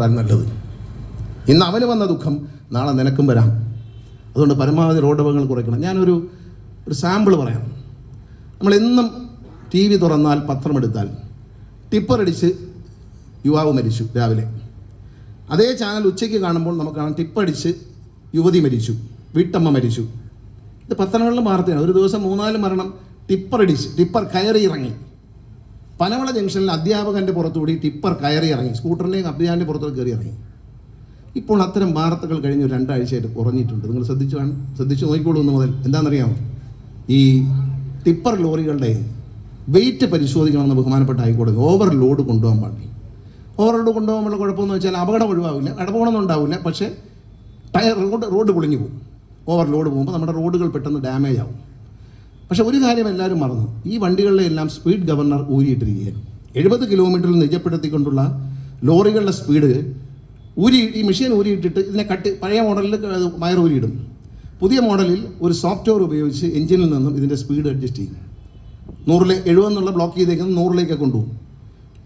അതാണ് നല്ലത്. ഇന്ന് അവന് വന്ന ദുഃഖം നാളെ നിനക്കും വരാം. അതുകൊണ്ട് പരമാവധി റോഡ് അപകടങ്ങൾ കുറയ്ക്കണം. ഞാനൊരു ഒരു സാമ്പിൾ പറയാം. നമ്മൾ എന്നും ടി വി തുറന്നാൽ പത്രമെടുത്താൽ ടിപ്പറടിച്ച് യുവാവ് മരിച്ചു രാവിലെ. അതേ ചാനൽ ഉച്ചയ്ക്ക് കാണുമ്പോൾ നമുക്ക് കാണാം ടിപ്പടിച്ച് യുവതി മരിച്ചു വീട്ടമ്മ മരിച്ചു. ഇത് പത്രങ്ങളിലും വാർത്തയാണ്. ഒരു ദിവസം മൂന്നാൽ മരണം ടിപ്പറടിച്ച് ടിപ്പർ കയറി ഇറങ്ങി. പനവള ജംഗ്ഷനിൽ അധ്യാപകന്റെ പുറത്തുകൂടി ടിപ്പർ കയറി ഇറങ്ങി സ്കൂട്ടറിന്റെയും അധ്യാപകന്റെ പുറത്തുകൂടി കയറി ഇറങ്ങി ഇപ്പോൾ അത്തരം വാർത്തകൾ കഴിഞ്ഞ് രണ്ടാഴ്ചയായിട്ട് കുറഞ്ഞിട്ടുണ്ട്. നിങ്ങൾ ശ്രദ്ധിച്ചു ശ്രദ്ധിച്ചു നോക്കിക്കോളൂ ഒന്ന് മുതൽ. എന്താണെന്നറിയാമോ? ഈ ടിപ്പർ ലോറികളുടെ വെയിറ്റ് പരിശോധിക്കണമെന്ന് ബഹുമാനപ്പെട്ട ഹൈക്കോടതി ഓവർ ലോഡ് കൊണ്ടുപോകാൻ പാടില്ല. ഓവർ ലോഡ് കൊണ്ടുപോകാനുള്ള കുഴപ്പമെന്ന് വെച്ചാൽ അപകടം ഒഴിവാവില്ല. അടപകടമൊന്നും ഉണ്ടാവില്ല. പക്ഷേ ടയർ റോഡ് റോഡ് പൊളിഞ്ഞു പോകും. ഓവർ ലോഡ് പോകുമ്പോൾ നമ്മുടെ റോഡുകൾ പെട്ടെന്ന് ഡാമേജ് ആവും. പക്ഷെ ഒരു കാര്യം എല്ലാവരും മറന്നു. ഈ വണ്ടികളിലെ എല്ലാം സ്പീഡ് ഗവർണർ ഊരിയിട്ടിരിക്കുകയായിരുന്നു എഴുപത് കിലോമീറ്ററിൽ നിജപ്പെടുത്തിക്കൊണ്ടുള്ള ലോറികളുടെ സ്പീഡ് ഊരി ഈ മെഷീൻ ഊരിയിട്ടിട്ട് ഇതിനെ കട്ട് പഴയ മോഡലിൽ വയർ ഊരിയിടും. പുതിയ മോഡലിൽ ഒരു സോഫ്റ്റ്വെയർ ഉപയോഗിച്ച് എഞ്ചിനിൽ നിന്നും ഇതിന്റെ സ്പീഡ് അഡ്ജസ്റ്റ് ചെയ്യും. നൂറിലെ എഴുപതെന്നുള്ള ബ്ലോക്ക് ചെയ്തേക്കുന്നത് നൂറിലേക്ക് കൊണ്ടുപോകും.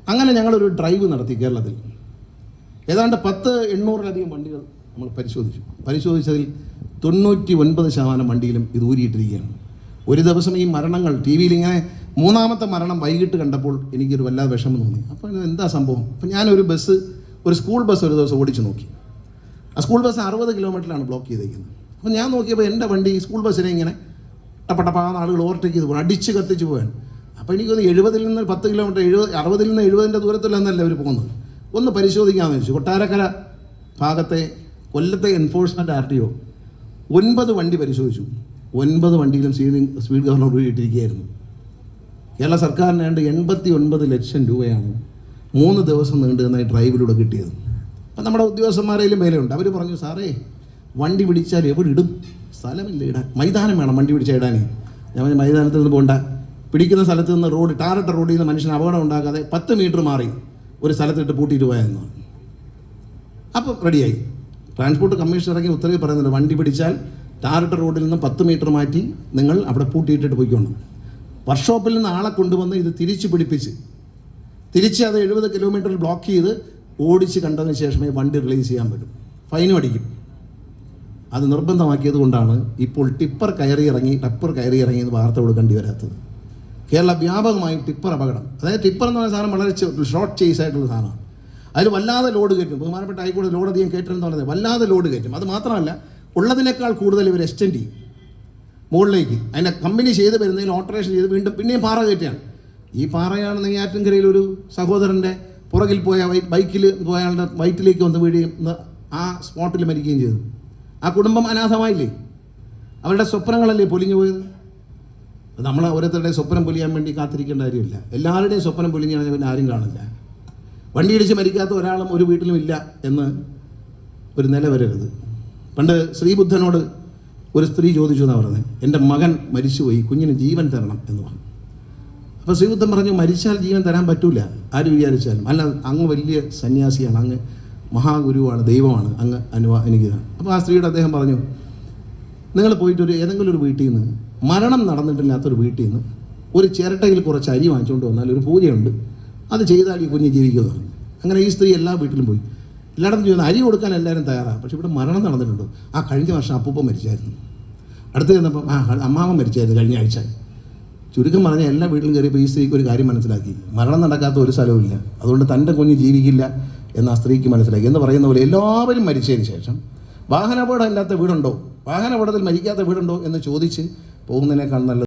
അങ്ങനെ ഞങ്ങളൊരു ഡ്രൈവ് നടത്തി കേരളത്തിൽ. ഏതാണ്ട് പത്ത് എണ്ണൂറിലധികം വണ്ടികൾ നമ്മൾ പരിശോധിച്ചു. പരിശോധിച്ചതിൽ തൊണ്ണൂറ്റി ഒൻപത് ശതമാനം വണ്ടിയിലും ഇത് ഊരിയിട്ടിരിക്കുകയാണ്. ഒരു ദിവസം ഈ മരണങ്ങൾ ടി വിയിൽ ഇങ്ങനെ മൂന്നാമത്തെ മരണം വൈകിട്ട് കണ്ടപ്പോൾ എനിക്കൊരു വല്ലാതെ വിഷമം തോന്നി. അപ്പോൾ എന്താ സംഭവം? അപ്പം ഞാനൊരു ബസ് ഒരു സ്കൂൾ ബസ് ഒരു ദിവസം ഓടിച്ചു നോക്കി. ആ സ്കൂൾ ബസ് അറുപത് കിലോമീറ്ററിലാണ് ബ്ലോക്ക് ചെയ്തേക്കുന്നത്. അപ്പം ഞാൻ നോക്കിയപ്പോൾ എന്റെ വണ്ടി സ്കൂൾ ബസ്സിനെ ഇങ്ങനെ ടപ്പട്ടപ്പാന്ന് ആളുകൾ ഓവർടേക്ക് ചെയ്ത് പോകണം അടിച്ച് കത്തിച്ച് പോകാൻ അപ്പോൾ എനിക്കൊന്ന് എഴുപതിൽ നിന്ന് പത്ത് കിലോമീറ്റർ എഴുപത് അറുപതിൽ നിന്ന് എഴുപതിന്റെ ദൂരത്തിലൊന്നല്ല അവർ പോകുന്നത്? ഒന്ന് പരിശോധിക്കാമെന്ന് വെച്ചു. കൊട്ടാരക്കര ഭാഗത്തെ കൊല്ലത്തെ എൻഫോഴ്സ്മെന്റ് ആർ ടി ഒ ഒൻപത് വണ്ടി പരിശോധിച്ചു. ഒൻപത് വണ്ടിയിലും സ്പീഡ് സ്പീഡ് ഗവർണർ ഇട്ടിരിക്കുകയായിരുന്നു. കേരള സർക്കാരിന് വേണ്ട എൺപത്തി ഒൻപത് ലക്ഷം രൂപയാണ് മൂന്ന് ദിവസം നീണ്ടു നിന്ന ഡ്രൈവിലൂടെ കിട്ടിയത്. അപ്പം നമ്മുടെ ഉദ്യോഗസ്ഥന്മാരെയും വിലയുണ്ട് അവർ പറഞ്ഞു സാറേ വണ്ടി പിടിച്ചാൽ എവിടെ ഇടും? സ്ഥലമില്ല ഇടാൻ. മൈതാനം വേണം വണ്ടി പിടിച്ചാൽ ഇടാനേ. ഞാൻ പറഞ്ഞു, മൈതാനത്തിൽ നിന്ന് പോകണ്ട പിടിക്കുന്ന സ്ഥലത്ത് നിന്ന് റോഡ് ടാറിട്ട റോഡിൽ നിന്ന് മനുഷ്യന് അപകടം ഉണ്ടാക്കാതെ പത്ത് മീറ്റർ മാറി ഒരു സ്ഥലത്തിട്ട് പൂട്ടിയിട്ട് പോയെന്ന് പറഞ്ഞു. അപ്പം റെഡിയായി. ട്രാൻസ്പോർട്ട് കമ്മീഷൻ ഇറങ്ങി ഉത്തരവ് പറയുന്നുണ്ട് വണ്ടി പിടിച്ചാൽ ടാറിട്ട റോഡിൽ നിന്ന് പത്ത് മീറ്റർ മാറ്റി നിങ്ങൾ അവിടെ പൂട്ടിയിട്ടിട്ട് പോയിക്കോണം. വർക്ക്ഷോപ്പിൽ നിന്ന് ആളെ കൊണ്ടുവന്ന് ഇത് തിരിച്ച് പിടിപ്പിച്ച് തിരിച്ച് അത് എഴുപത് കിലോമീറ്റർ ബ്ലോക്ക് ചെയ്ത് ഓടിച്ച് കണ്ടതിന് ശേഷമേ വണ്ടി റിലീസ് ചെയ്യാൻ പറ്റും. ഫൈനും അടിക്കും. അത് നിർബന്ധമാക്കിയത് കൊണ്ടാണ് ഇപ്പോൾ ടിപ്പർ കയറി ഇറങ്ങി ടപ്പർ കയറി ഇറങ്ങി എന്ന് വാർത്ത കൊടുക്കേണ്ടി വരാത്തത്. കേരള വ്യാപകമായി ടിപ്പർ അപകടം. അതായത് ടിപ്പർ എന്ന് പറയുന്ന സാധനം വളരെ ഷോർട്ട് ചേസ് ആയിട്ടുള്ള സാധനമാണ്. അതിൽ വല്ലാതെ ലോഡ് കയറ്റും. ബഹുമാനപ്പെട്ട ആയിക്കോട്ടെ ലോഡ് അധികം കയറ്റണമെന്ന് പറയുന്നത് വല്ലാതെ ലോഡ് കയറ്റും. അത് മാത്രമല്ല ഉള്ളതിനേക്കാൾ കൂടുതൽ ഇവർ എക്സ്റ്റെൻഡ് ചെയ്യും. മുകളിലേക്ക്. അതിനെ കമ്പനി ചെയ്ത് വരുന്നതിൽ ഓൾട്ടറേഷൻ ചെയ്ത് വീണ്ടും പിന്നെയും പാറ കയറ്റുകയാണ്. ഈ പാറയാണ് നെയ്യാറ്റിൻകരയിൽ ഒരു സഹോദരന്റെ പുറകിൽ പോയ ബൈക്കിൽ പോയ ആളുടെ വയറ്റിലേക്ക് വന്ന് വീഴുകയും ആ സ്പോട്ടിൽ മരിക്കുകയും ചെയ്തു. ആ കുടുംബം അനാഥമായില്ലേ? അവരുടെ സ്വപ്നങ്ങളല്ലേ പൊലിഞ്ഞു പോയത്? നമ്മൾ ഓരോരുത്തരുടെ സ്വപ്നം പൊലിയാൻ വേണ്ടി കാത്തിരിക്കേണ്ട കാര്യമില്ല. എല്ലാവരുടെയും സ്വപ്നം പൊലിഞ്ഞു കഴിഞ്ഞാൽ പിന്നെ ആരും കാണില്ല വണ്ടിയിടിച്ച് മരിക്കാത്ത ഒരാളും ഒരു വീട്ടിലും ഇല്ല എന്ന് ഒരു നില വരരുത്. പണ്ട് ശ്രീബുദ്ധനോട് ഒരു സ്ത്രീ ചോദിച്ചു എന്നാണ് പറഞ്ഞത് എന്റെ മകൻ മരിച്ചുപോയി കുഞ്ഞിന് ജീവൻ തരണം എന്ന് പറഞ്ഞു. അപ്പോൾ ശ്രീബുദ്ധൻ പറഞ്ഞു മരിച്ചാൽ ജീവൻ തരാൻ പറ്റൂല ആര് വിചാരിച്ചാലും. അല്ല അങ്ങ് വലിയ സന്യാസിയാണ് അങ്ങ് മഹാഗുരുവാണ് ദൈവമാണ് അങ്ങ് അനുവാ എനിക്ക് അപ്പോൾ ആ സ്ത്രീയുടെ അദ്ദേഹം പറഞ്ഞു നിങ്ങൾ പോയിട്ട് ഒരു ഏതെങ്കിലും ഒരു വീട്ടിൽ നിന്ന് മരണം നടന്നിട്ടില്ലാത്തൊരു വീട്ടിൽ നിന്ന് ഒരു ചിരട്ടയിൽ കുറച്ച് അരി വാങ്ങിച്ചുകൊണ്ട് വന്നാൽ ഒരു പൂജയുണ്ട് അത് ചെയ്താൽ ഈ കുഞ്ഞ് ജീവിക്കുന്നതാണ് അങ്ങനെ ഈ സ്ത്രീ എല്ലാ വീട്ടിലും പോയി. എല്ലായിടത്തും ചെയ്യുന്ന അരി കൊടുക്കാൻ എല്ലാവരും തയ്യാറാണ്. പക്ഷെ ഇവിടെ മരണം നടന്നിട്ടുണ്ട്. ആ കഴിഞ്ഞ വർഷം അപ്പൂപ്പ മരിച്ചായിരുന്നു. അടുത്ത് ചെന്നപ്പം ആ അമ്മാവൻ മരിച്ചായിരുന്നു കഴിഞ്ഞ ആഴ്ച. ചുരുക്കം പറഞ്ഞാൽ എല്ലാ വീട്ടിലും കയറിയപ്പോൾ ഈ സ്ത്രീക്ക് ഒരു കാര്യം മനസ്സിലാക്കി. മരണം നടക്കാത്ത ഒരു സ്ഥലവുമില്ല അതുകൊണ്ട് തന്റെ കുഞ്ഞ് ജീവിക്കില്ല എന്ന് ആ സ്ത്രീക്ക് മനസ്സിലാക്കി. എന്ന് പറയുന്ന പോലെ എല്ലാവരും മരിച്ചതിന് ശേഷം വാഹനാപകടം ഇല്ലാത്ത വീടുണ്ടോ? വാഹനാപകടത്തിൽ മരിക്കാത്ത വീടുണ്ടോ എന്ന് ചോദിച്ച് പോകുന്നതിനേക്കാൾ നല്ലത്